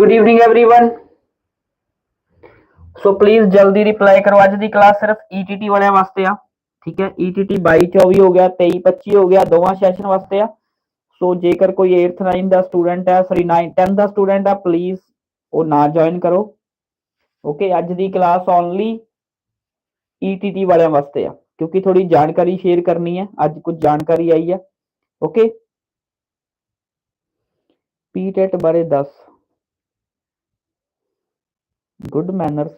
good evening everyone so please ਜਲਦੀ reply ਕਰੋ ਅੱਜ ਦੀ ਕਲਾਸ ਸਿਰਫ ETT ਵਾਲਿਆਂ ਵਾਸਤੇ ਆ ਠੀਕ ਹੈ E ETT 22 24 ਹੋ ਗਿਆ 23 25 ਹੋ ਗਿਆ ਦੋਵਾਂ ਸੈਸ਼ਨ ਵਾਸਤੇ ਆ ਸੋ ਜੇਕਰ ਕੋਈ 8th 9 ਦਾ ਸਟੂਡੈਂਟ ਹੈ ਸੌਰੀ 9 10 ਦਾ ਸਟੂਡੈਂਟ ਆ ਪਲੀਜ਼ ਉਹ ਨਾ ਜੁਆਇਨ ਕਰੋ ਓਕੇ ਅੱਜ ਦੀ ਕਲਾਸ ਓਨਲੀ ETT ਵਾਲਿਆਂ ਵਾਸਤੇ ਆ ਕਿਉਂਕਿ ਥੋੜੀ ਜਾਣਕਾਰੀ ਸ਼ੇਅਰ ਕਰਨੀ ਹੈ ਅੱਜ ਕੁਝ ਜਾਣਕਾਰੀ ਆਈ ਹੈ ਓਕੇ ਪੀਟੈਟ ਬਾਰੇ ਦੱਸ ਗੁੱਡ ਮੈਨਰਸ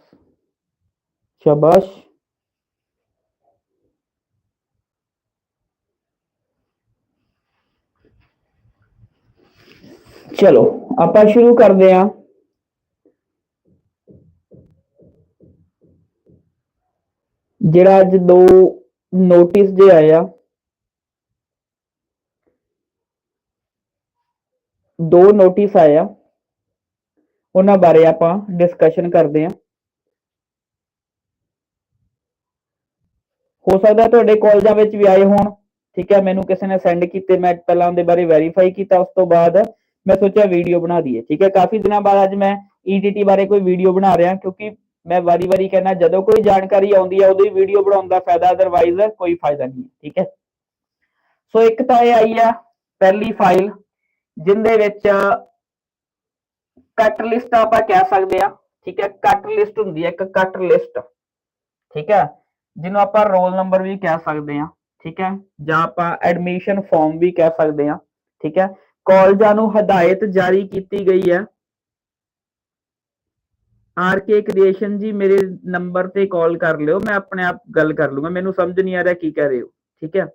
ਸ਼ਾਬਾਸ਼ ਚਲੋ ਆਪਾਂ ਸ਼ੁਰੂ ਕਰਦੇ ਹਾਂ ਜਿਹੜਾ ਅੱਜ ਦੋ ਨੋਟਿਸ ਜੇ ਆਇਆ ਦੋ ਨੋਟਿਸ ਆਇਆ ਉਹਨਾਂ ਬਾਰੇ ਆਪਾਂ ਡਿਸਕਸ਼ਨ ਕਰਦੇ ਹਾਂ। ਹੋ ਸਕਦਾ ਤੁਹਾਡੇ ਕਾਲਜਾਂ ਵਿੱਚ ਵੀ ਆਏ ਹੋਣ, ਠੀਕ ਹੈ, ਮੈਨੂੰ ਕਿਸੇ ਨੇ ਸੈਂਡ ਕੀਤੇ, ਮੈਂ ਪਹਿਲਾਂ ਉਹਦੇ ਬਾਰੇ ਵੈਰੀਫਾਈ ਕੀਤਾ, ਉਸ ਤੋਂ ਬਾਅਦ ਮੈਂ ਸੋਚਿਆ ਵੀਡੀਓ ਬਣਾ ਦਈਏ, ਠੀਕ ਹੈ। ਕਾਫੀ ਦਿਨਾਂ ਬਾਅਦ ਅੱਜ ਮੈਂ ETT ਬਾਰੇ ਕੋਈ ਵੀਡੀਓ ਬਣਾ ਰਿਹਾ, ਕਿਉਂਕਿ ਮੈਂ ਵਾਰੀ-ਵਾਰੀ ਕਹਿੰਦਾ, ਜਦੋਂ ਕੋਈ ਜਾਣਕਾਰੀ ਆਉਂਦੀ ਹੈ ਉਦੋਂ ਹੀ ਵੀਡੀਓ ਬਣਾਉਣ ਦਾ ਫਾਇਦਾ ਅਦਰਵਾਈਜ਼ ਕੋਈ ਫਾਇਦਾ ਨਹੀਂ, ਠੀਕ ਹੈ। ਸੋ ਇੱਕ ਤਾਂ ਇਹ ਆਈ ਆ, ਪਹਿਲੀ ਫਾਈਲ ਜਿੰਦੇ ਵਿੱਚ ਕੱਟ ਲਿਸਟ ਆਪਾਂ ਕਹਿ ਸਕਦੇ ਆ ਠੀਕ ਹੈ ਕੱਟ ਲਿਸਟ ਹੁੰਦੀ ਹੈ ਇੱਕ ਕੱਟ ਲਿਸਟ ਠੀਕ ਹੈ, ਜਿਹਨੂੰ ਆਪਾਂ ਰੋਲ ਨੰਬਰ ਵੀ ਕਹਿ ਸਕਦੇ ਆ ਠੀਕ ਹੈ, ਜਾਂ ਆਪਾਂ ਐਡਮਿਸ਼ਨ ਫਾਰਮ ਵੀ ਕਹਿ ਸਕਦੇ ਆ ਠੀਕ ਹੈ ਕਾਲਜਾਂ ਨੂੰ ਹਦਾਇਤ ਜਾਰੀ ਕੀਤੀ ਗਈ ਹੈ। ਆਰ ਕੇ ਕ੍ਰੀਏਸ਼ਨ ਜੀ ਮੇਰੇ ਨੰਬਰ ਤੇ ਕਾਲ ਕਰ ਲਿਓ, ਮੈਂ ਆਪਣੇ ਆਪ ਗੱਲ ਕਰ ਲੂੰਗਾ ਮੈਨੂੰ ਸਮਝ ਨਹੀਂ ਆ ਰਿਹਾ ਕੀ ਕਹਿ ਰਹੇ ਹੋ, ਠੀਕ ਹੈ,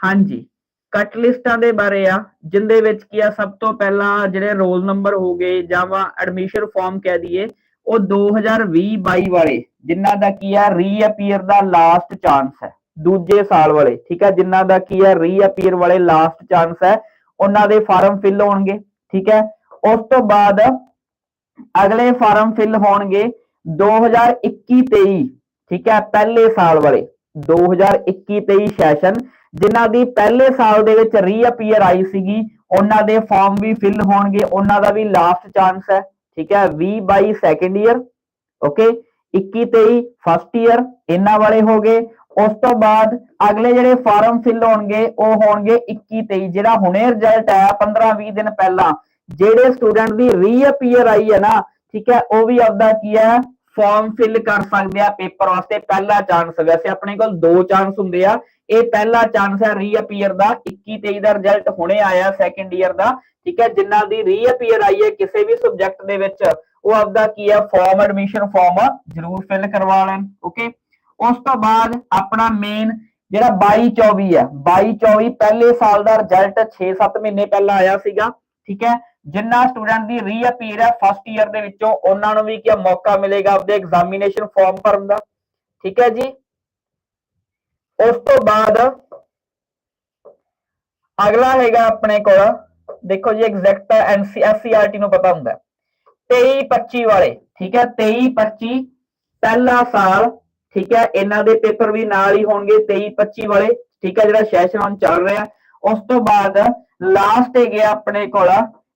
ਹਾਂਜੀ ਕੱਟ ਲਿਸਟਾਂ ਦੇ ਬਾਰੇ ਆ, ਜਿੰਦੇ ਵਿੱਚ ਕੀ ਆ, ਸਭ ਤੋਂ ਪਹਿਲਾਂ ਜਿਹੜੇ ਰੋਲ ਨੰਬਰ ਹੋ ਗਏ ਜਾਂ ਐਡਮਿਸ਼ਨ ਫਾਰਮ ਕਹਿ ਦਈਏ, ਉਹ 2020-22 ਵਾਲੇ ਜਿਨ੍ਹਾਂ ਦਾ ਕੀ ਆ ਰੀਅਪੀਅਰ ਦਾ ਲਾਸਟ ਚਾਂਸ ਹੈ, ਦੂਜੇ ਸਾਲ ਵਾਲੇ, ਠੀਕ ਹੈ ਜਿਨ੍ਹਾਂ ਦਾ ਕੀ ਆ ਰੀਅਪੀਅਰ ਵਾਲੇ ਲਾਸਟ ਚਾਂਸ ਹੈ, ਉਹਨਾਂ ਦੇ ਫਾਰਮ ਫਿਲ ਹੋਣਗੇ, ਠੀਕ ਹੈ, ਉਸ ਤੋਂ ਬਾਅਦ ਅਗਲੇ ਫਾਰਮ ਫਿਲ ਹੋਣਗੇ 2021-23 ਠੀਕ ਹੈ, ਪਹਿਲੇ ਸਾਲ ਵਾਲੇ 2021-23 ਸੈਸ਼ਨ ਜਿਨ੍ਹਾਂ ਦੀ ਪਹਿਲੇ ਸਾਲ ਦੇ ਵਿੱਚ ਰੀਅਪੀਅਰ ਆਈ ਸੀਗੀ, ਉਹਨਾਂ ਦੇ ਫਾਰਮ ਵੀ ਫਿਲ ਹੋਣਗੇ, ਉਹਨਾਂ ਦਾ ਵੀ ਲਾਸਟ ਚਾਂਸ ਹੈ, ਠੀਕ ਹੈ 20 by second year okay 21 23 first year ਇਹਨਾਂ ਵਾਲੇ ਹੋ ਗਏ, ਉਸ ਤੋਂ ਬਾਅਦ ਅਗਲੇ ਜਿਹੜੇ ਫਾਰਮ ਫਿਲ ਹੋਣਗੇ, ਉਹ ਹੋਣਗੇ 21 23 ਜਿਹੜਾ ਹੁਣੇ ਰਿਜ਼ਲਟ ਆਇਆ 15 20 ਦਿਨ ਪਹਿਲਾਂ, ਜਿਹੜੇ ਸਟੂਡੈਂਟ ਦੀ ਰੀਅਪੀਅਰ ਆਈ ਹੈ ਨਾ, ਠੀਕ ਹੈ, ਉਹ ਵੀ ਆਪਦਾ ਕੀ ਹੈ ਫਾਰਮ ਫਿਲ ਕਰ ਸਕਦੇ ਆ ਪੇਪਰ ਵਾਸਤੇ ਪਹਿਲਾ ਚਾਂਸ ਵੈਸੇ ਆਪਣੇ ਕੋਲ ਦੋ ਚਾਂਸ ਹੁੰਦੇ ਆ ਇਹ ਪਹਿਲਾ ਚਾਂਸ ਹੈ ਰੀਅਪੀਅਰ ਦਾ 21 23 ਦਾ ਰਿਜ਼ਲਟ ਹੁਣੇ ਆਇਆ ਸੈਕੰਡ ਈਅਰ ਦਾ, ਠੀਕ ਹੈ ਜਿਨ੍ਹਾਂ ਦੀ ਰੀਅਪੀਅਰ ਆਈ ਹੈ ਕਿਸੇ ਵੀ ਸਬਜੈਕਟ ਦੇ ਵਿੱਚ, ਉਹ ਆਪਦਾ ਕੀ ਹੈ ਫਾਰਮ ਐਡਮਿਸ਼ਨ ਫਾਰਮ ਜ਼ਰੂਰ ਫਿਲ ਕਰਵਾ ਲੈਣ ਓਕੇ ਉਸ ਤੋਂ ਬਾਅਦ ਆਪਣਾ ਮੇਨ ਜਿਹੜਾ 22 24 ਹੈ 22 24 ਪਹਿਲੇ ਸਾਲ ਦਾ ਰਿਜ਼ਲਟ 6-7 ਮਹੀਨੇ ਪਹਿਲਾਂ ਆਇਆ ਸੀਗਾ, ਠੀਕ ਹੈ? ਜਿੰਨਾ ਸਟੂਡੈਂਟ ਦੀ ਰੀਅਪੀਅਰ ਹੈ ਫਸਟ ਈਅਰ ਦੇ ਵਿੱਚੋਂ, ਉਹਨਾਂ ਨੂੰ ਵੀ ਕੀ ਮੌਕਾ ਮਿਲੇਗਾ ਆਪਦੇ ਐਗਜ਼ਾਮੀਨੇਸ਼ਨ ਫਾਰਮ ਭਰਨ ਦਾ, ਠੀਕ ਹੈ ਜੀ? ਉਸ ਤੋਂ ਬਾਅਦ ਅਗਲਾ ਹੈਗਾ ਆਪਣੇ ਕੋਲ। ਦੇਖੋ ਜੀ ਐਗਜ਼ੈਕਟ ਐਨਸੀਆਰਟੀ ਨੂੰ ਪਤਾ ਹੁੰਦਾ 23 25 ਵਾਲੇ, ਠੀਕ ਹੈ? 23 25 ਪਹਿਲਾ ਸਾਲ, ਠੀਕ ਹੈ? ਇਹਨਾਂ ਦੇ ਪੇਪਰ ਵੀ ਨਾਲ ਹੀ ਹੋਣਗੇ 23 25 ਵਾਲੇ, ਠੀਕ ਹੈ? ਜਿਹੜਾ ਸੈਸ਼ਨ ਹੁਣ ਚੱਲ ਰਿਹਾ। ਉਸ ਤੋਂ ਬਾਅਦ ਲਾਸਟ ਹੈਗੇ ਆਪਣੇ ਕੋਲ,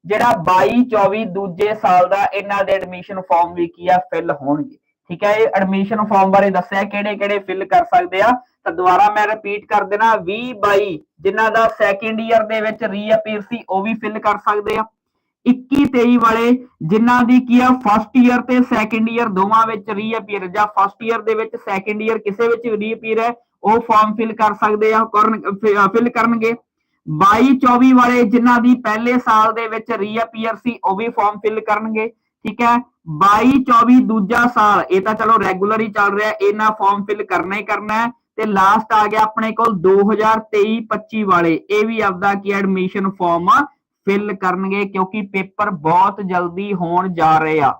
ਜਿਹੜਾ 22 24 ਦੂਜੇ ਸਾਲ ਦਾ ਇਹਨਾਂ ਦੇ ਐਡਮਿਸ਼ਨ ਫਾਰਮ ਵੀ ਕੀ ਆ ਫਿਲ ਹੋਣਗੇ। ਠੀਕ ਹੈ, ਇਹ ਐਡਮਿਸ਼ਨ ਫਾਰਮ ਬਾਰੇ ਦੱਸਿਆ ਕਿਹੜੇ ਕਿਹੜੇ ਫਿਲ ਕਰ ਸਕਦੇ ਆ। ਤਾਂ ਦੁਬਾਰਾ ਮੈਂ ਰਿਪੀਟ ਕਰ ਦੇਣਾ 20 22 ਜਿਨ੍ਹਾਂ ਦਾ ਸੈਕੰਡ ਈਅਰ ਦੇ ਵਿੱਚ ਰੀਅਪੀਅਰ ਸੀ, ਉਹ ਵੀ ਫਿਲ ਕਰ ਸਕਦੇ ਆ। 21 23 ਵਾਲੇ, ਜਿਨ੍ਹਾਂ ਦੀ ਕੀ ਆ ਫਸਟ ਈਅਰ ਤੇ ਸੈਕੰਡ ਈਅਰ ਦੋਵਾਂ ਵਿੱਚ ਰੀਅਪੀਅਰ ਜਾਂ ਫਸਟ ਈਅਰ ਦੇ ਵਿੱਚ ਸੈਕੰਡ ਈਅਰ ਕਿਸੇ ਵਿੱਚ ਵੀ ਰੀਅਪੀਅਰ ਹੈ, ਉਹ ਫਾਰਮ ਫਿਲ ਕਰ ਸਕਦੇ ਆ ਫਿਲ ਕਰਨਗੇ। 22 24 ਵਾਲੇ, ਜਿਨ੍ਹਾਂ ਦੀ ਪਹਿਲੇ ਸਾਲ ਦੇ ਵਿੱਚ ਰੀਅਪੀਅਰ ਸੀ, ਉਹ ਵੀ ਫਾਰਮ ਫਿਲ ਕਰਨਗੇ। ਠੀਕ ਹੈ? 22 24 ਦੂਜਾ ਸਾਲ। ਇਹ ਤਾਂ ਚਲੋ ਰੈਗੂਲਰ ਹੀ ਚੱਲ ਰਿਹਾ। ਇਹਨਾਂ ਫਾਰਮ ਫਿਲ ਕਰਨਾ ਹੀ ਕਰਨਾ ਹੈ। ਤੇ ਲਾਸਟ ਆ ਗਿਆ ਆਪਣੇ ਕੋਲ 2023 25 ਵਾਲੇ। ਇਹ ਵੀ ਆਪਦਾ ਕੀ ਐਡਮਿਸ਼ਨ ਫਾਰਮ ਫਿਲ ਕਰਨਗੇ ਕਿਉਂਕਿ ਪੇਪਰ ਬਹੁਤ ਜਲਦੀ ਹੋਣ ਜਾ ਰਹੇ ਆ।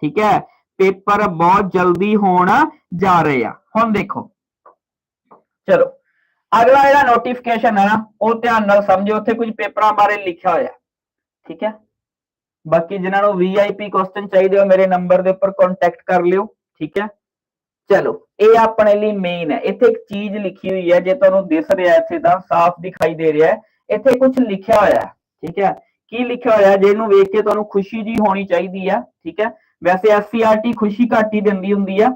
ਠੀਕ ਹੈ? ਪੇਪਰ ਬਹੁਤ ਜਲਦੀ ਹੋਣ ਜਾ ਰਹੇ ਆ। ਹੁਣ ਦੇਖੋ। ਚਲੋ। ਅਗਲਾ ਜਿਹੜਾ ਨੋਟੀਫਿਕੇਸ਼ਨ ਹੈ ਨਾ, ਉਹ ਧਿਆਨ ਨਾਲ ਸਮਝੋ ਉੱਥੇ ਕੁਝ ਪੇਪਰਾਂ ਬਾਰੇ ਲਿਖਿਆ ਹੋਇਆ। ਠੀਕ ਹੈ? ਬਾਕੀ ਜਿਨ੍ਹਾਂ ਨੂੰ ਵੀਆਈਪੀ ਕੁਐਸਚਨ ਚਾਹੀਦੇ ਹੋ ਮੇਰੇ ਨੰਬਰ ਦੇ ਉੱਪਰ ਕੰਟੈਕਟ ਕਰ ਲਿਓ, ਠੀਕ ਹੈ? ਚਲੋ, ਇਹ ਆਪਣੇ ਲਈ ਮੇਨ ਹੈ। ਇੱਥੇ ਇੱਕ ਚੀਜ਼ ਲਿਖੀ ਹੋਈ ਹੈ, ਜੇ ਤੁਹਾਨੂੰ ਦਿਸ ਰਿਹਾ ਇੱਥੇ ਤਾਂ ਸਾਫ਼ ਦਿਖਾਈ ਦੇ ਰਿਹਾ ਹੈ। ਇੱਥੇ ਕੁਝ ਲਿਖਿਆ ਹੋਇਆ ਹੈ, ਠੀਕ ਹੈ? ਕੀ ਲਿਖਿਆ ਹੋਇਆ ਜਿਹਨੂੰ ਵੇਖ ਕੇ ਤੁਹਾਨੂੰ ਖੁਸ਼ੀ ਜੀ ਹੋਣੀ ਚਾਹੀਦੀ ਆ ਠੀਕ ਹੈ? ਵੈਸੇ ਐਸਸੀਆਰਟੀ ਖੁਸ਼ੀ ਘੱਟ ਹੀ ਦਿੰਦੀ ਹੁੰਦੀ ਆ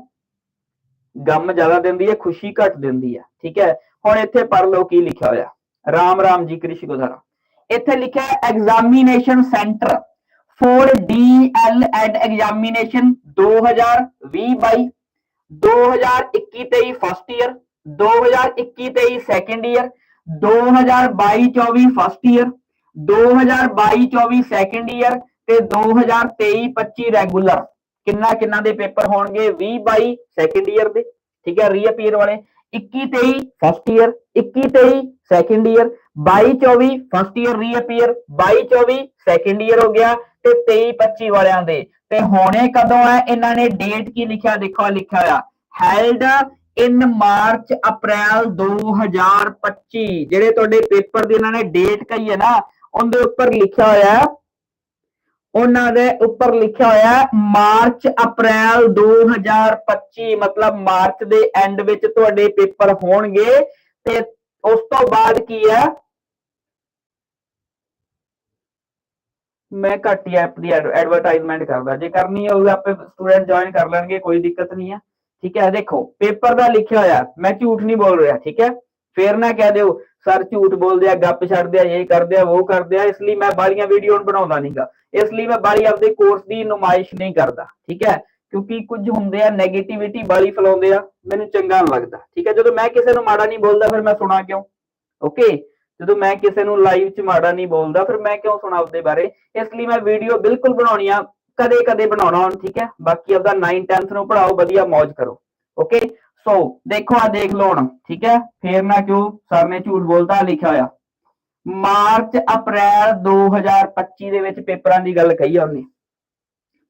ਗਮ ਜ਼ਿਆਦਾ ਦਿੰਦੀ ਹੈ, ਖੁਸ਼ੀ ਘੱਟ ਦਿੰਦੀ ਆ ਠੀਕ ਹੈ? ਹੁਣ ਇੱਥੇ ਪੜ ਲਓ ਕੀ ਲਿਖਿਆ ਹੋਇਆ। ਰਾਮ ਰਾਮ ਜੀ, ਕ੍ਰਿਸ਼ ਗੁਜ਼ਾਰਾ ਇੱਥੇ ਲਿਖਿਆ examination centre for DL Ed examination 2020 22 2021-23 first year 2021-23 second year 2022-24 first year 2022-24 second year ਤੇ 2023-25 ਰੈਗੂਲਰ ਕਿੰਨਾ ਕਿੰਨਾ ਦੇ ਪੇਪਰ ਹੋਣਗੇ? 20 22 ਸੈਕੰਡ ਈਅਰ ਦੇ। ਠੀਕ ਹੈ ਰੀਅਪੀਅਰ ਵਾਲੇ। 21 23 first year 21 23 second year 22 24 first year reappear 22 24 second year ਹੋ ਗਿਆ। ਤੇ 23 25 ਵਾਲਿਆਂ ਦੇ। ਤੇ ਹੋਣੇ ਕਦੋਂ ਹੈ? ਇਹਨਾਂ ਨੇ ਡੇਟ ਕੀ ਲਿਖਿਆ? ਦੇਖੋ ਲਿਖਿਆ ਹੋਇਆ। ਹੈਲਡ ਇਨ ਮਾਰਚ ਅਪ੍ਰੈਲ 2025 ਜਿਹੜੇ ਤੁਹਾਡੇ ਪੇਪਰ ਦੀ ਇਹਨਾਂ ਨੇ ਡੇਟ ਕਹੀ ਹੈ ਨਾ, ਉਹਦੇ ਉੱਪਰ ਲਿਖਿਆ ਹੋਇਆ ਹੈ। ਉਹਨਾਂ ਦੇ ਉੱਪਰ ਲਿਖਿਆ ਹੋਇਆ ਮਾਰਚ ਅਪ੍ਰੈਲ 2025 ਮਤਲਬ ਮਾਰਚ ਦੇ ਐਂਡ ਵਿੱਚ ਤੁਹਾਡੇ ਪੇਪਰ ਹੋਣਗੇ। ਤੇ ਉਸ ਤੋਂ ਬਾਅਦ ਕੀ ਹੈ? ਮੈਂ ਘੱਟ ਹੀ ਐਪ ਦੀ ਐਡਵਰਟਾਈਜ਼ਮੈਂਟ ਕਰਦਾ। ਜੇ ਕਰਨੀ ਹੋਊਗੀ ਆਪੇ ਸਟੂਡੈਂਟ ਜੁਆਇਨ ਕਰ ਲੈਣਗੇ, ਕੋਈ ਦਿੱਕਤ ਨਹੀਂ ਹੈ ਠੀਕ ਹੈ? ਦੇਖੋ ਪੇਪਰ ਦਾ ਲਿਖਿਆ ਹੋਇਆ, ਮੈਂ ਝੂਠ ਨਹੀਂ ਬੋਲ ਰਿਹਾ, ਠੀਕ ਹੈ? ਫੇਰ ਨਾ ਕਹਿ ਦਿਓ, ਸਰ ਝੂਠ ਬੋਲਦੇ ਆ, ਗੱਪ ਛੱਡਦੇ ਆ, ਇਹ ਕਰਦੇ ਆ, ਉਹ ਕਰਦੇ ਆ। ਇਸ ਲਈ ਮੈਂ ਬਾਲੀਆਂ ਵੀਡੀਓ ਬਣਾਉਂਦਾ ਨਹੀਂਗਾ। ਇਸ ਲਈ ਮੈਂ ਬਾਲੀ ਆਪਦੇ ਕੋਰਸ ਦੀ ਨੁਮਾਇਸ਼ ਨਹੀਂ ਕਰਦਾ, ਠੀਕ ਹੈ? ਕਿਉਂਕਿ ਕੁਝ ਹੁੰਦੇ ਆ 네ਗੇਟਿਵਿਟੀ ਬਾਲੀ ਫੈਲਾਉਂਦੇ ਆ, ਮੈਨੂੰ ਚੰਗਾ ਨਹੀਂ ਲੱਗਦਾ। ਠੀਕ ਹੈ? ਜਦੋਂ ਮੈਂ ਕਿਸੇ ਨੂੰ ਮਾੜਾ ਨਹੀਂ ਬੋਲਦਾ, ਫਿਰ ਮੈਂ ਸੁਣਾ ਕਿਉਂ? ਓਕੇ ਜਦੋਂ ਮੈਂ ਕਿਸੇ ਨੂੰ ਲਾਈਵ 'ਚ ਮਾੜਾ ਨਹੀਂ ਬੋਲਦਾ, ਫਿਰ ਮੈਂ ਕਿਉਂ ਸੁਣਾ ਉਹਦੇ ਬਾਰੇ? ਇਸ ਲਈ ਮੈਂ ਵੀਡੀਓ ਬਿਲਕੁਲ ਬਣਾਉਣੀ ਆ ਕਦੇ ਕਦੇ ਬਣਾਉਣਾ ਹੁਣ, ਠੀਕ ਹੈ? ਬਾਕੀ ਆਪਦਾ 9 10th ਨੂੰ ਪੜਾਓ ਵਧੀਆ ਮौज ਕਰੋ ਓਕੇ ਸੋ ਦੇਖੋ ਆ ਦੇਖ ਲਓ ਹੁਣ, ਠੀਕ ਹੈ? ਫੇਰ ਨਾ ਕਿਉਂ ਸਰ ਨੇ ਝੂਠ ਬੋਲਦਾ ਲਿਖਿਆ ਹੋਇਆ। ਮਾਰਚ, ਅਪ੍ਰੈਲ 2025 ਦੇ ਵਿੱਚ ਪੇਪਰਾਂ ਦੀ ਗੱਲ ਕਹੀ ਆ ਉਹਨੇ।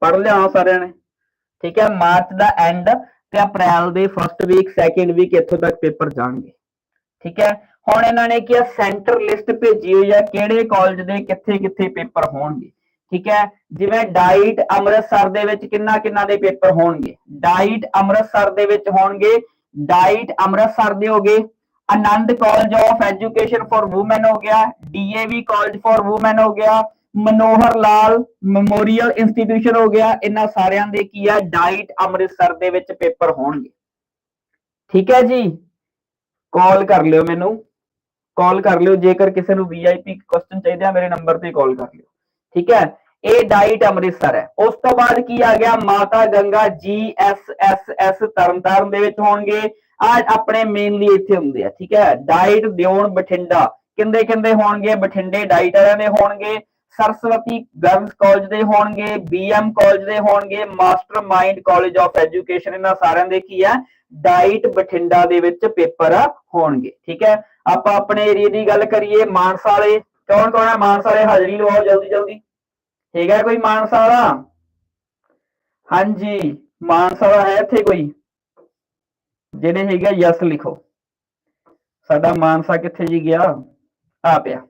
ਪੜ ਲਿਆ ਸਾਰਿਆਂ ਨੇ, ਠੀਕ ਹੈ? ਮਾਰਚ ਦਾ ਐਂਡ ਤੇ ਅਪ੍ਰੈਲ ਦੇ ਫਸਟ ਵੀਕ ਸੈਕਿੰਡ ਵੀਕ ਇੱਥੋਂ ਤੱਕ ਪੇਪਰ ਜਾਣਗੇ, ਠੀਕ ਹੈ? ਹੁਣ ਇਹਨਾਂ ਨੇ ਕਿਹਾ ਸੈਂਟਰ ਲਿਸਟ ਭੇਜੀ ਹੋਈ ਹੈ ਕਿਹੜੇ ਕਾਲਜ ਦੇ, ਕਿੱਥੇ ਕਿੱਥੇ ਪੇਪਰ ਹੋਣਗੇ। ਠੀਕ ਹੈ? ਜਿਵੇਂ ਡਾਈਟ ਅੰਮ੍ਰਿਤਸਰ ਦੇ ਵਿੱਚ ਕਿੰਨਾ ਕਿੰਨਾ ਦੇ ਪੇਪਰ ਹੋਣਗੇ? ਡਾਈਟ ਅੰਮ੍ਰਿਤਸਰ ਦੇ ਵਿੱਚ ਹੋਣਗੇ। ਡਾਈਟ ਅੰਮ੍ਰਿਤਸਰ ਦੇ ਹੋਗੇ Anand college of education for women ਹੋ ਗਿਆ। ਡੀਏਵੀ ਕਾਲਜ ਫॉर ਔਮਨ ਹੋ ਗਿਆ। ਮਨੋਹਰ ਲਾਲ ਮੈਮੋਰੀਅਲ ਇੰਸਟੀਟਿਊਸ਼ਨ ਹੋ ਗਿਆ। ਇਹਨਾਂ ਸਾਰਿਆਂ ਦੇ ਕੀ ਆ? ਡਾਈਟ ਅੰਮ੍ਰਿਤਸਰ ਦੇ ਵਿੱਚ ਪੇਪਰ ਹੋਣਗੇ। ਠੀਕ ਹੈ ਜੀ? ਕਾਲ ਕਰ ਲਿਓ ਮੈਨੂੰ। ਕਾਲ ਕਰ ਲਿਓ, ਜੇਕਰ ਕਿਸੇ ਨੂੰ ਵੀਆਈਪੀ ਕੁਐਸਚਨ ਚਾਹੀਦੇ ਆ, ਮੇਰੇ ਨੰਬਰ ਤੇ ਕਾਲ ਕਰ ਲਿਓ। ਠੀਕ ਹੈ? ਇਹ ਡਾਈਟ ਅੰਮ੍ਰਿਤਸਰ ਹੈ। ਉਸ ਤੋਂ ਬਾਅਦ ਕੀ ਆ ਗਿਆ? ਮਾਤਾ ਗੰਗਾ ਜੀਐਸਐਸਐਸ ਤਰਨਤਾਰਨ ਦੇ ਵਿੱਚ ਹੋਣਗੇ। ਆ ਆਪਣੇ ਮੇਨਲੀ ਇੱਥੇ ਹੁੰਦੇ ਆ। ਠੀਕ ਹੈ? ਡਾਈਟ ਦਿਉਣ ਬਠਿੰਡਾ। ਕਿੰਦੇ ਕਿੰਦੇ ਹੋਣਗੇ? ਬਠਿੰਡੇ ਡਾਈਟ ਦੇ ਹੋਣਗੇ। ਸਰਸਵਤੀ ਗਰਲਸ ਕਾਲਜ ਦੇ ਹੋਣਗੇ। ਬੀਐਮ ਕਾਲਜ ਦੇ ਹੋਣਗੇ। Master mind college of education ਇਹਨਾਂ ਸਾਰਿਆਂ ਦੇ ਕੀ ਹੈ ਡਾਈਟ ਬਠਿੰਡਾ ਦੇ ਵਿੱਚ ਪੇਪਰ ਹੋਣਗੇ। ਠੀਕ ਹੈ? ਆਪਾਂ ਆਪਣੇ ਏਰੀਆ ਦੀ ਗੱਲ ਕਰੀਏ ਮਾਨਸਾ ਵਾਲੇ, ਕੌਣ ਕੌਣ ਹੈ ਮਾਨਸਾ ਵਾਲੇ ਹਾਜ਼ਰੀ ਲਵਾਓ ਜਲਦੀ ਜਲਦੀ। ਠੀਕ ਹੈ ਕੋਈ ਮਾਨਸਾ ਵਾਲਾ? ਹਾਂਜੀ, ਮਾਨਸਾ ਵਾਲਾ ਹੈ ਇੱਥੇ ਕੋਈ। ਜਿਹੜੇ ਹੈਗਾ ਯਸ ਲਿਖੋ। ਸਾਡਾ ਮਾਨਸਾ ਕਿੱਥੇ ਜੀ ਗਿਆ? ਆ ਪਿਆ।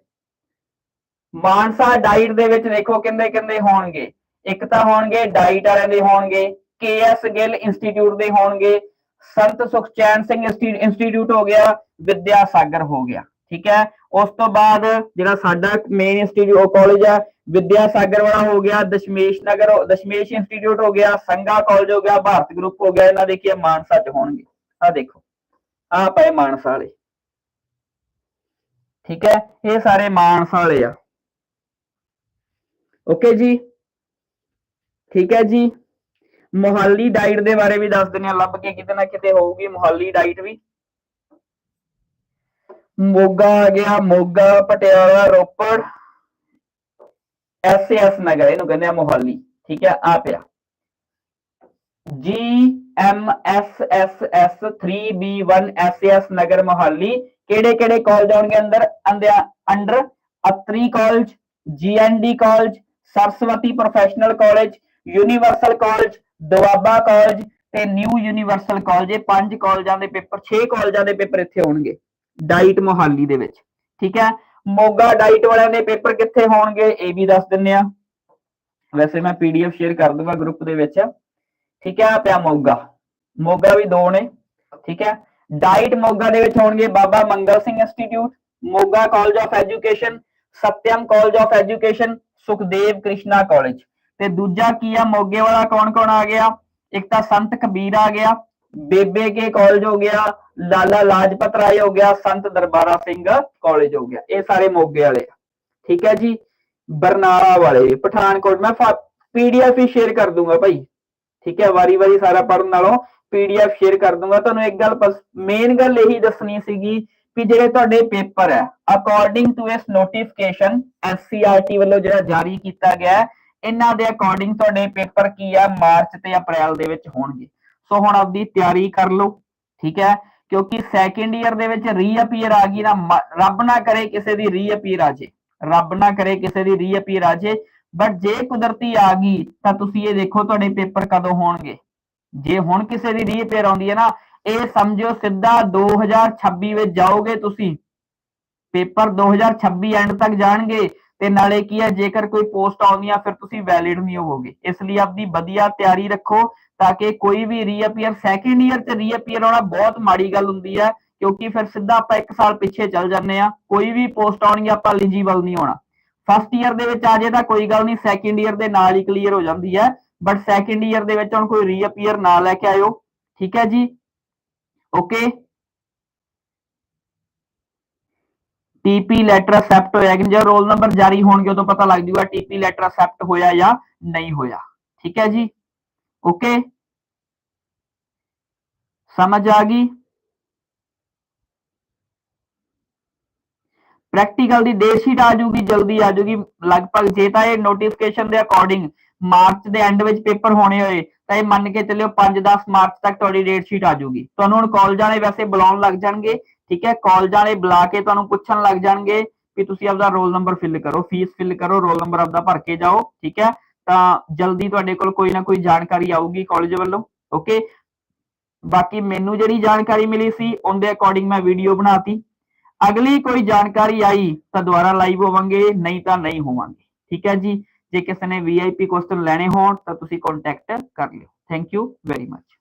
ਮਾਨਸਾ ਡਾਈਟ ਦੇ ਵਿੱਚ ਦੇਖੋ ਕਿੰਦੇ ਕਿੰਦੇ ਹੋਣਗੇ। ਇੱਕ ਤਾਂ ਹੋਣਗੇ ਡਾਈਟ ਵਾਲਿਆਂ ਦੇ ਹੋਣਗੇ ਕੇਐਸ ਗਿੱਲ ਇੰਸਟੀਚਿਊਟ ਦੇ ਹੋਣਗੇ। ਸੰਤ ਸੁਖਚੈਨ ਸਿੰਘ ਇੰਸਟੀਚਿਊਟ ਹੋ ਗਿਆ। ਵਿਦਿਆ ਸਾਗਰ ਹੋ ਗਿਆ, ਠੀਕ ਹੈ। ਉਸ ਤੋਂ ਬਾਅਦ ਜਿਹੜਾ ਸਾਡਾ ਮੇਨ ਇੰਸਟੀਚਿਊਟ ਕਾਲਜ ਹੈ। ਵਿਦਿਆ ਸਾਗਰ ਵਾਲਾ ਹੋ ਗਿਆ, ਦਸ਼ਮੇਸ਼ ਨਗਰ ਦਸ਼ਮੇਸ਼ ਇੰਸਟੀਚਿਊਟ ਹੋ ਗਿਆ ਸੰਗਾ ਕਾਲਜ ਹੋ ਗਿਆ, ਭਾਰਤ ਗਰੁੱਪ ਹੋ ਗਿਆ, ਇਹਨਾਂ ਦੇ ਕੀ ਮਾਨਸਾ ਚ ਹੋਣਗੇ। ਆ ਦੇਖੋ ਆ ਪਏ ਮਾਨਸਾ ਵਾਲੇ। ਠੀਕ ਹੈ, ਇਹ ਸਾਰੇ ਮਾਨਸਾ ਵਾਲੇ ਆ। ਓਕੇ ਜੀ? ਠੀਕ ਹੈ ਜੀ? ਮੋਹਾਲੀ ਡਾਈਟ ਦੇ ਬਾਰੇ ਵੀ ਦੱਸ ਦਿੰਦੇ ਆ ਲੱਭ ਕੇ ਕਿਤੇ ਨਾ ਕਿਤੇ ਹੋਊਗੀ ਮੋਹਾਲੀ ਡਾਈਟ ਵੀ। ਮੋਗਾ ਆ ਗਿਆ, ਮੋਗਾ, ਪਟਿਆਲਾ, ਰੋਪੜ ਐਸਐਸ ਨਗਰ, ਇਹਨੂੰ ਕਹਿੰਦੇ ਆ ਮੋਹਾਲੀ, ਠੀਕ ਹੈ ਆ ਪਿਆ। G M S S S 3B1 SS Nagar, Mohali ਕਿਹੜੇ ਕਿਹੜੇ ਕਾਲਜ ਆਉਣਗੇ ਅੰਦਰ? ਅੰਦਿਆ under Atri college GND college Saraswati professional college universal college Doaba college ਤੇ ਨਿਊ ਯੂਨੀਵਰਸਲ ਕਾਲਜ ਇਹ ਪੰਜ ਕਾਲਜਾਂ ਦੇ ਪੇਪਰ 6 ਕਾਲਜਾਂ ਦੇ ਪੇਪਰ ਇੱਥੇ ਹੋਣਗੇ ਡਾਈਟ ਮੋਹਾਲੀ ਦੇ ਵਿੱਚ, ਠੀਕ ਹੈ? ਮੋਗਾ ਡਾਈਟ ਵਾਲਿਆਂ ਦੇ ਪੇਪਰ ਕਿੱਥੇ ਹੋਣਗੇ, ਇਹ ਵੀ ਦੱਸ ਦਿੰਨੇ ਆ ਵੈਸੇ ਮੈਂ ਪੀਡੀਐਫ ਸ਼ੇਅਰ ਕਰ ਦੂੰਗਾ ਗਰੁੱਪ ਦੇ ਵਿੱਚ। ਠੀਕ ਹੈ ਪਿਆ ਮੋਗਾ। ਮੋਗਾ ਵੀ ਦੋ ਨੇ, ਠੀਕ ਹੈ? ਡਾਈਟ ਮੋਗਾ ਦੇ ਵਿੱਚ ਹੋਣਗੇ Baba Mangal Singh institute Moga college of education Satyam college of education Sukhdev Krishna college ਤੇ ਦੂਜਾ ਕੀ ਆ, ਮੋਗੇ ਵਾਲਾ ਕੌਣ ਕੌਣ ਆ ਗਿਆ? ਇੱਕ ਤਾਂ ਸੰਤ ਕਬੀਰ ਆ ਗਿਆ ਬੇਬੇ ਕੇ ਕਾਲਜ ਹੋ ਗਿਆ, ਲਾਲਾ ਲਾਜਪਤ ਰਾਏ ਹੋ ਗਿਆ, ਸੰਤ ਦਰਬਾਰਾ ਸਿੰਘ ਕਾਲਜ ਹੋ ਗਿਆ। ਇਹ ਸਾਰੇ ਮੋਗੇ ਵਾਲੇ ਆ। ਠੀਕ ਹੈ ਜੀ? ਬਰਨਾਲਾ ਵਾਲੇ, ਪਠਾਨਕੋਟ, ਮੈਂ ਪੀਡੀਐਫ ਹੀ ਸ਼ੇਅਰ ਕਰ ਦੂੰਗਾ ਭਾਈ। ਠੀਕ ਹੈ? ਵਾਰੀ ਵਾਰੀ ਸਾਰਾ ਪੜਨ ਨਾਲੋਂ ਪੀਡੀਐਫ ਸ਼ੇਅਰ ਕਰ ਦੂੰਗਾ। ਤੁਹਾਨੂੰ ਇੱਕ ਗੱਲ ਮੇਨ ਗੱਲ ਇਹੀ ਦੱਸਣੀ ਸੀਗੀ ਕਿ ਜਿਹੜੇ ਤੁਹਾਡੇ ਪੇਪਰ ਹੈ ਅਕੋਰਡਿੰਗ ਟੂ ਇਸ ਨੋਟੀਫਿਕੇਸ਼ਨ ਐਸਸੀਆਰਟੀ ਵੱਲੋਂ ਜਿਹੜਾ ਜਾਰੀ ਕੀਤਾ ਗਿਆ ਇਹਨਾਂ ਦੇ ਅਕੋਰਡਿੰਗ ਤੁਹਾਡੇ ਪੇਪਰ ਕੀ ਆ? ਮਾਰਚ ਤੇ ਅਪ੍ਰੈਲ ਦੇ ਵਿੱਚ ਹੋਣਗੇ। ਸੋ ਹੁਣ ਆਪਦੀ ਤਿਆਰੀ ਕਰ ਲਓ, ਠੀਕ ਹੈ? ਕਿਉਂਕਿ ਸੈਕੰਡ ਈਅਰ ਦੇ ਵਿੱਚ ਰੀਅਪੀਅਰ ਆ ਗਈ ਨਾ ਰੱਬ ਨਾ ਕਰੇ ਕਿਸੇ ਦੀ ਰੀਅਪੀਅਰ ਆ ਜੇ, ਰੱਬ ਨਾ ਕਰੇ ਕਿਸੇ ਦੀ ਰੀਅਪੀਅਰ ਆ ਜੇ ਬਟ ਜੇ ਕੁਦਰਤੀ ਆ ਗਈ, ਤਾਂ ਤੁਸੀਂ ਇਹ ਦੇਖੋ ਤੁਹਾਡੇ ਪੇਪਰ ਕਦੋਂ ਹੋਣਗੇ। ਜੇ ਹੁਣ ਕਿਸੇ ਦੀ ਰੀਅਪੀਅਰ ਆਉਂਦੀ ਹੈ ਨਾ, ਇਹ ਸਮਝੋ ਸਿੱਧਾ 2026 ਵਿੱਚ ਜਾਓਗੇ ਤੁਸੀਂ। ਪੇਪਰ 2026 ਐਂਡ ਤੱਕ ਜਾਣਗੇ, ਤੇ ਨਾਲੇ ਕੀ ਹੈ, ਜੇਕਰ ਕੋਈ ਪੋਸਟ ਆਉਂਦੀ ਆ, ਫਿਰ ਤੁਸੀਂ ਵੈਲਿਡ ਨਹੀਂ ਹੋਵੋਗੇ। ਇਸ ਲਈ ਆਪਦੀ ਵਧੀਆ ਤਿਆਰੀ ਰੱਖੋ ਤਾਂ ਕਿ ਕੋਈ ਵੀ ਰੀਅਪੀਅਰ ਸੈਕੰਡ ਈਅਰ ਚ ਰੀਅਪੀਅਰ ਹੋਣਾ ਬਹੁਤ ਮਾੜੀ ਗੱਲ ਹੁੰਦੀ ਹੈ, ਕਿਉਂਕਿ ਫਿਰ ਸਿੱਧਾ ਆਪਾਂ 1 ਸਾਲ ਪਿੱਛੇ ਚੱਲ ਜਾਂਦੇ ਆ ਕੋਈ ਵੀ ਪੋਸਟ ਆਉਣੀ ਆਪਾਂ ਐਲੀਜੀਬਲ ਨਹੀਂ ਹੋਣਾ। ਫਸਟ ਈਅਰ ਦੇ ਵਿੱਚ ਆ ਜੇ ਤਾਂ ਕੋਈ ਗੱਲ ਨਹੀਂ ਸੈਕੰਡ ਈਅਰ ਦੇ ਨਾਲ ਹੀ ਕਲੀਅਰ ਹੋ ਜਾਂਦੀ ਹੈ ਬਟ ਸੈਕੰਡ ਈਅਰ ਦੇ ਵਿੱਚ ਹੁਣ ਕੋਈ ਰੀਅਪੀਅਰ ਨਾ ਲੈ ਕੇ ਆਇਓ, ਠੀਕ ਹੈ ਜੀ? ਓਕੇ ਟੀਪੀ ਲੈਟਰ ਅਸੈਪਟ ਹੋਇਆ ਕਿ ਜੇ ਰੋਲ ਨੰਬਰ ਜਾਰੀ ਹੋਣਗੇ ਉਦੋਂ ਪਤਾ ਲੱਗ ਜੂਗਾ ਟੀਪੀ ਲੈਟਰ ਅਸੈਪਟ ਹੋਇਆ ਜਾਂ ਨਹੀਂ ਹੋਇਆ, ਠੀਕ ਹੈ ਜੀ? ਓਕੇ ਸਮਝ ਆ ਗਈ? ਪ੍ਰੈਕਟੀਕਲ ਦੀ ਡੇਟ ਸ਼ੀਟ ਆ ਜੂਗੀ ਜਲਦੀ ਆ ਜੂਗੀ ਲਗਭਗ ਜੇ ਤਾਂ ਇਹ ਨੋਟੀਫਿਕੇਸ਼ਨ ਦੇ ਅਕੋਰਡਿੰਗ ਮਾਰਚ ਦੇ ਐਂਡ ਵਿੱਚ ਪੇਪਰ ਹੋਣੇ ਹੋਏ, ਤਾਂ ਇਹ ਮੰਨ ਕੇ ਚੱਲਿਓ 5-10 ਮਾਰਚ ਤੱਕ ਤੁਹਾਡੀ ਡੇਟ ਸ਼ੀਟ ਆ ਜੂਗੀ ਤੁਹਾਨੂੰ ਹੁਣ ਕਾਲਜਾਂ ਵਾਲੇ ਵੈਸੇ ਬੁਲਾਉਣ ਲੱਗ ਜਾਣਗੇ, ਠੀਕ ਹੈ? ਕਾਲਜਾਂ ਵਾਲੇ ਬੁਲਾ ਕੇ ਤੁਹਾਨੂੰ ਪੁੱਛਣ ਲੱਗ ਜਾਣਗੇ ਕਿ ਤੁਸੀਂ ਆਪਦਾ ਰੋਲ ਨੰਬਰ ਫਿਲ ਕਰੋ ਫੀਸ ਫਿਲ ਕਰੋ ਰੋਲ ਨੰਬਰ ਆਪਦਾ ਭਰ ਕੇ ਜਾਓ, ਠੀਕ ਹੈ? ਤਾਂ ਜਲਦੀ ਤੁਹਾਡੇ ਕੋਲ ਕੋਈ ਨਾ ਕੋਈ ਜਾਣਕਾਰੀ ਆਊਗੀ ਕਾਲਜ ਵੱਲੋਂ ਓਕੇ ਬਾਕੀ ਮੈਨੂੰ ਜਿਹੜੀ ਜਾਣਕਾਰੀ ਮਿਲੀ ਸੀ, ਉਹਦੇ ਅਕੋਰਡਿੰਗ ਮੈਂ ਵੀਡੀਓ ਬਣਾਤੀ। ਅਗਲੀ ਕੋਈ ਜਾਣਕਾਰੀ ਆਈ ਤਾਂ ਦੁਬਾਰਾ ਲਾਈਵ ਹੋਵਾਂਗੇ, ਨਹੀਂ ਤਾਂ ਨਹੀਂ ਹੋਵਾਂਗੇ, ਠੀਕ ਹੈ ਜੀ? ਜੇ ਕਿਸੇ ਨੇ ਵੀਆਈਪੀ ਕੁਐਸਚਨ ਲੈਣੇ ਹੋਣ ਤਾਂ ਤੁਸੀਂ ਕੰਟੈਕਟ ਕਰ ਲਿਓ। Thank you very much